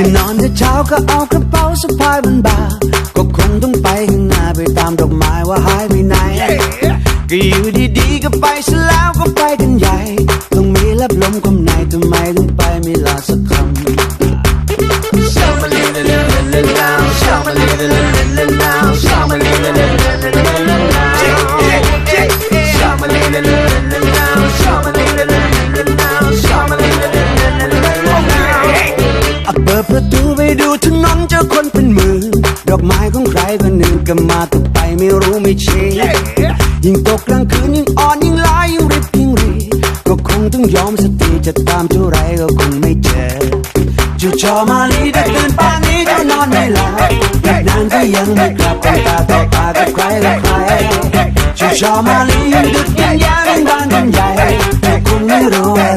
ตื่นนอนแต่เช้าก็เอากระเป๋าสะพายบนบ่าก็คงต้องไปข้างหน้าไปตามดอกไม้ว่าหายไปไหน ก็อยู่ดีๆก็ไปซะแล้วก็ไปกันใหญ่ ต้องมีรับลมคำในทำไมถึงไปไม่ลาสัก คนเป็นหมื่นดอกไม้ของใครคนหนึ่งก็มาตกไปไม่รู้ไม่ชี้ยิ่งตกกลางคืนยิ่งอ่อนยิ่งลายยิ่งริบยิ่งรีก็คงต้องยอมสติจะตามเท่าไรก็คงไม่เจอจู่จอมาลีได้ตื่นป่านนี้ก็นอนไม่หลับอีกนานก็ยังไม่กลับต้องตาต่อตากับใครกับใครจู่จอมาลียังดึกยังยามยังบ้านยังใหญ่แต่คงไม่รู้